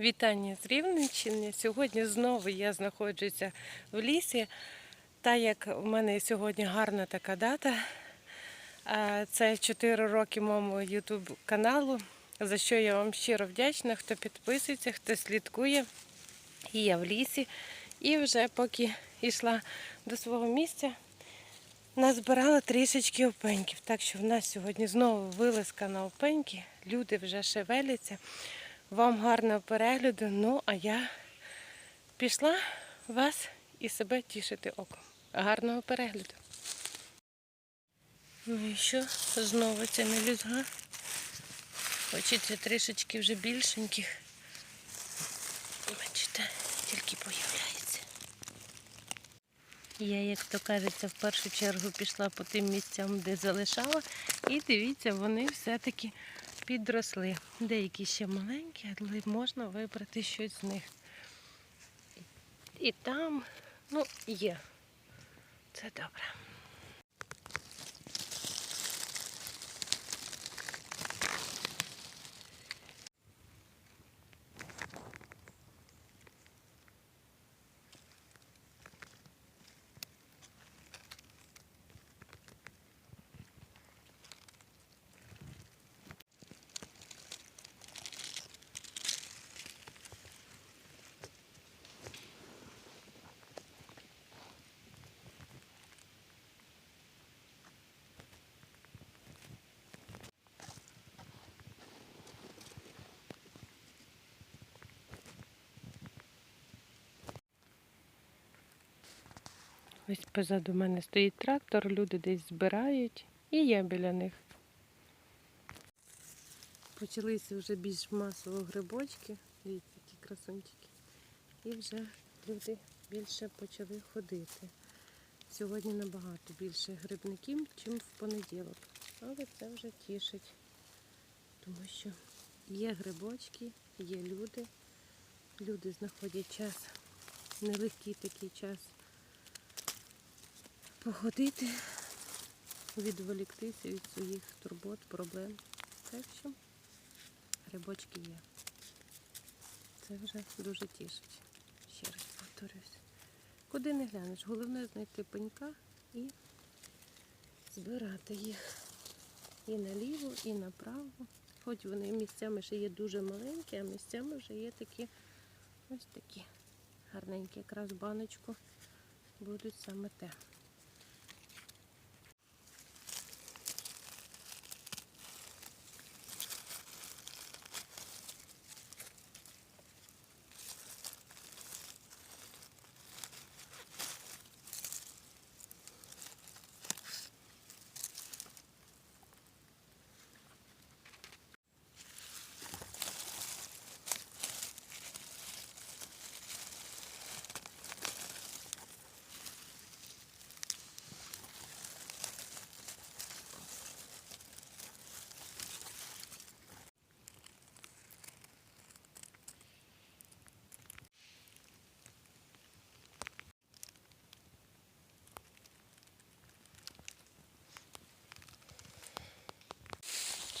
Вітання з Рівненщини. Сьогодні знову я знаходжуся в лісі. Та як в мене сьогодні гарна така дата. Це 4 роки моєму YouTube каналу, за що я вам щиро вдячна, хто підписується, хто слідкує. І я в лісі. І вже поки йшла до свого місця, назбирала трішечки опеньків. Так що в нас сьогодні знову вилазка на опеньки. Люди вже шевеляться. Вам гарного перегляду. Ну, а я пішла вас і себе тішити оком. Гарного перегляду. Ну і що? Знову ця мелюзга. Хочеться трішечки вже більшеньких. Бачите, тільки появляється. Я, як то кажеться, в першу чергу пішла по тим місцям, де залишала. І дивіться, вони все-таки підросли. Деякі ще маленькі, але можна вибрати щось з них. І там, ну, є. Це добре. Ось позаду мене стоїть трактор, люди десь збирають, і я біля них. Почалися вже більш масово грибочки, дивіться, які красунчики. І вже люди більше почали ходити. Сьогодні набагато більше грибників, ніж в понеділок. Але це вже тішить, тому що є грибочки, є люди. Люди знаходять час, нелегкий такий час походити, відволіктися від своїх турбот, проблем. Так що грибочки є. Це вже дуже тішить. Ще раз повторюсь. Куди не глянеш, головне знайти пенька і збирати їх і наліво, і направо. Хоч вони місцями ще є дуже маленькі, а місцями вже є такі ось такі гарненькі, якраз баночку будуть саме те.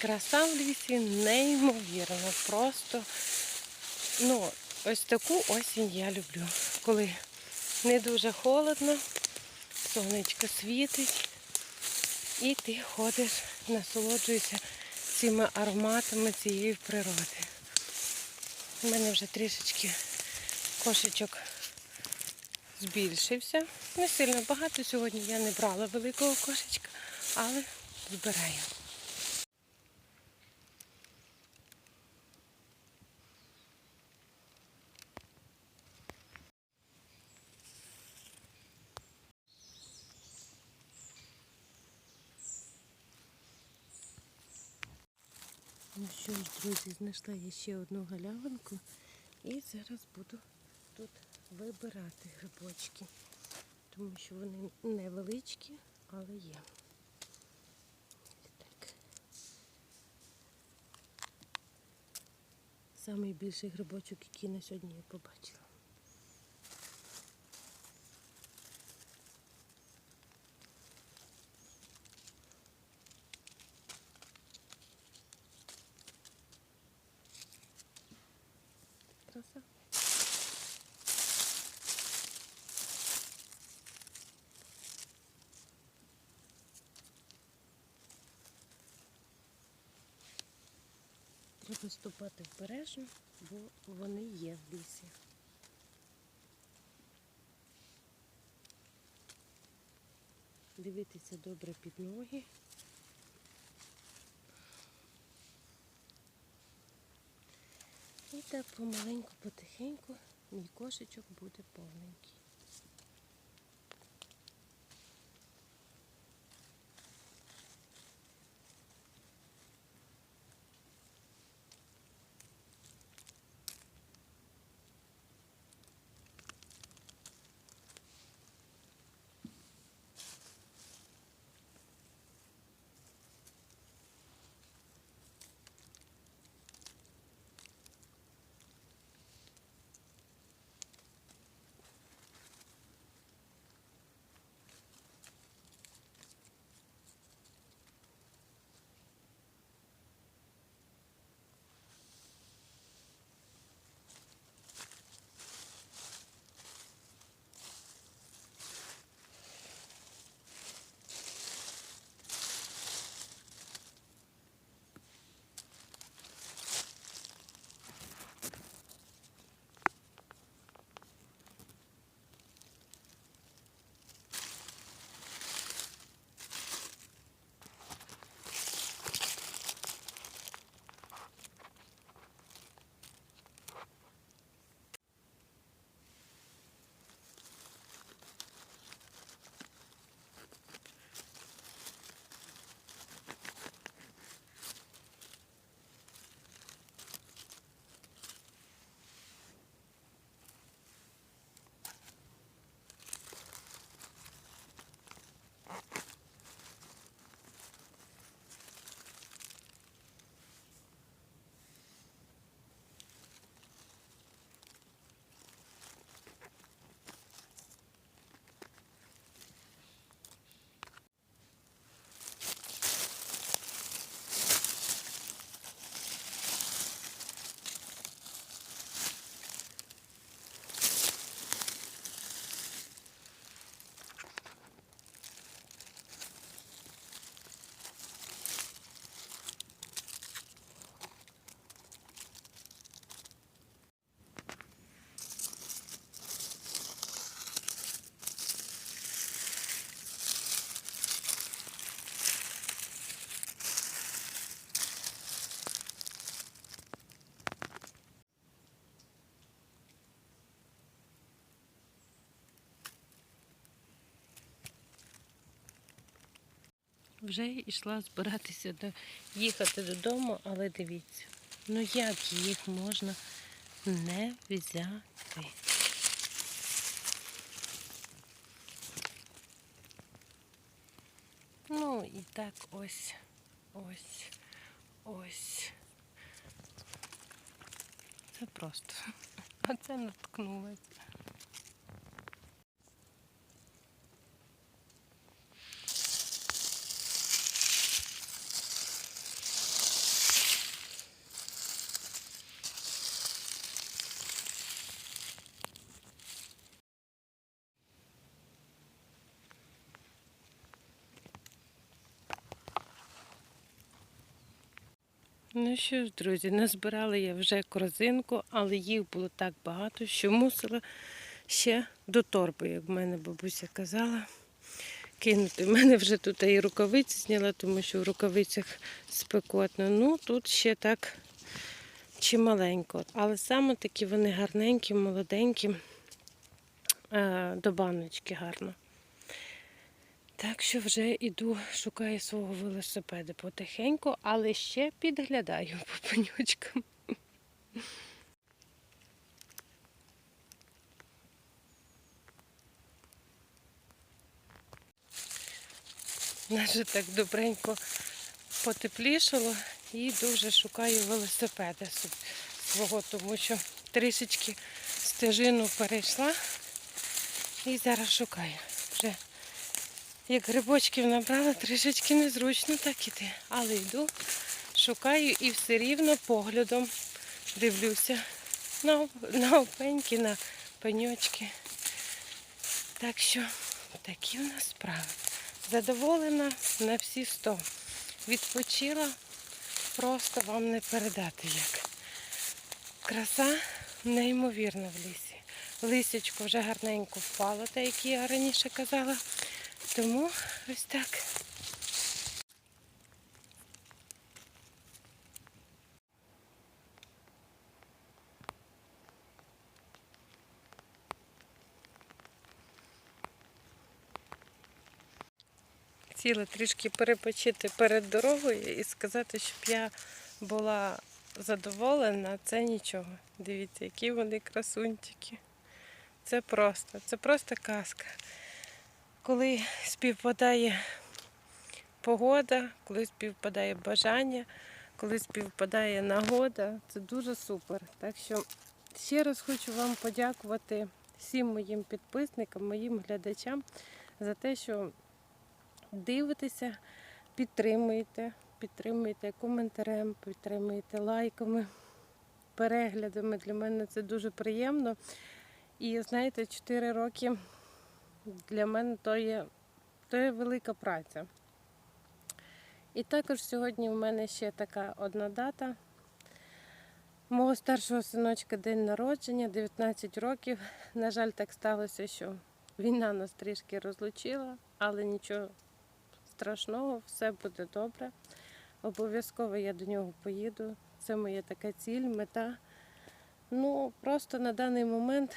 Краса в лісі неймовірна. Просто, ну, ось таку осінь я люблю. Коли не дуже холодно, сонечко світить, і ти ходиш, насолоджуєшся цими ароматами цієї природи. У мене вже трішечки кошечок збільшився. Не сильно багато сьогодні я не брала великого кошечка, але збираю. Ну що ж, друзі, знайшла я ще одну галявинку і зараз буду тут вибирати грибочки, тому що вони невеличкі, але є. Так. Самий більший грибочок, який на сьогодні я побачила. Треба ступати впережно, бо вони є в лісі. Дивитися добре під ноги. І так помаленьку, потихеньку мій кошечок буде повненький. Вже йшла збиратися до їхати додому, але дивіться, ну як їх можна не взяти? Ну і так ось, ось, ось. Це просто. А це наткнулась. Ну що ж, друзі, назбирала я вже корзинку, але їх було так багато, що мусила ще до торби, як в мене бабуся казала, кинути. У мене вже тут і рукавиці зняла, тому що в рукавицях спекотно. Ну, тут ще так чималенько. Але саме такі вони гарненькі, молоденькі, е, до баночки гарно. Так що вже іду, шукаю свого велосипеда потихеньку, але ще підглядаю по пенючкам. Наже так добренько потеплішало і дуже шукаю велосипеда свого, тому що трішечки стежину перейшла і зараз шукаю. Вже як грибочків набрала, трішечки незручно так іти. Але йду, шукаю і все рівно поглядом дивлюся на, на опеньки, на пеньочки. Так що такі у нас справи. Задоволена на всі сто. Відпочила, просто вам не передати як. краса неймовірна в лісі. Лисячко вже гарненько впало, те, як я раніше казала. Тому ось так. Хотіла трішки перепочити перед дорогою і сказати, щоб я була задоволена, це нічого. Дивіться, які вони красунчики. Це просто, це просто казка. Коли співпадає погода, коли співпадає бажання, коли співпадає нагода, це дуже супер. Так що ще раз хочу вам подякувати всім моїм підписникам, моїм глядачам за те, що дивитеся, підтримуєте, підтримуєте коментарем, підтримуєте лайками, переглядами. Для мене це дуже приємно. І знаєте, 4 роки для мене то є, то є велика праця. І також сьогодні в мене ще така одна дата. Мого старшого синочка день народження, 19 років. На жаль, так сталося, що війна нас трішки розлучила, але нічого страшного, все буде добре. Обов'язково я до нього поїду. Це моя така ціль, мета. Ну, просто на даний момент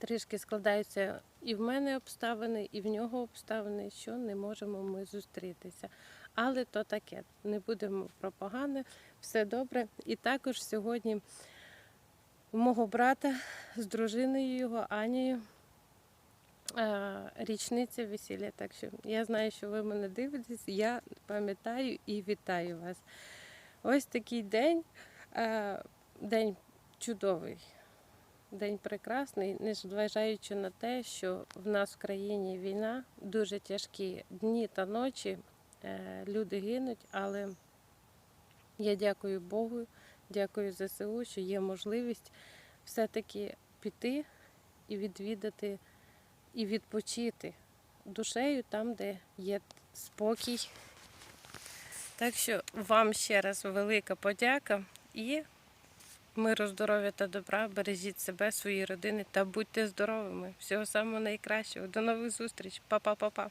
трішки складаються і в мене обставини, і в нього обставини, що не можемо ми зустрітися. Але то таке, не будемо про погане, все добре. І також сьогодні мого брата з дружиною його Анією е, річниця весілля. Так що я знаю, що ви мене дивитесь, я пам'ятаю і вітаю вас. Ось такий день, е, день чудовий. День прекрасний, незважаючи на те, що в нас в країні війна, дуже тяжкі дні та ночі, е, люди гинуть, але я дякую Богу, дякую ЗСУ, що є можливість все-таки піти і відвідати, і відпочити душею там, де є спокій. Так що вам ще раз велика подяка і Миру, здоров'я та добра, бережіть себе, свої родини та будьте здоровими. Всього самого найкращого. До нових зустріч. Па-па-па-па.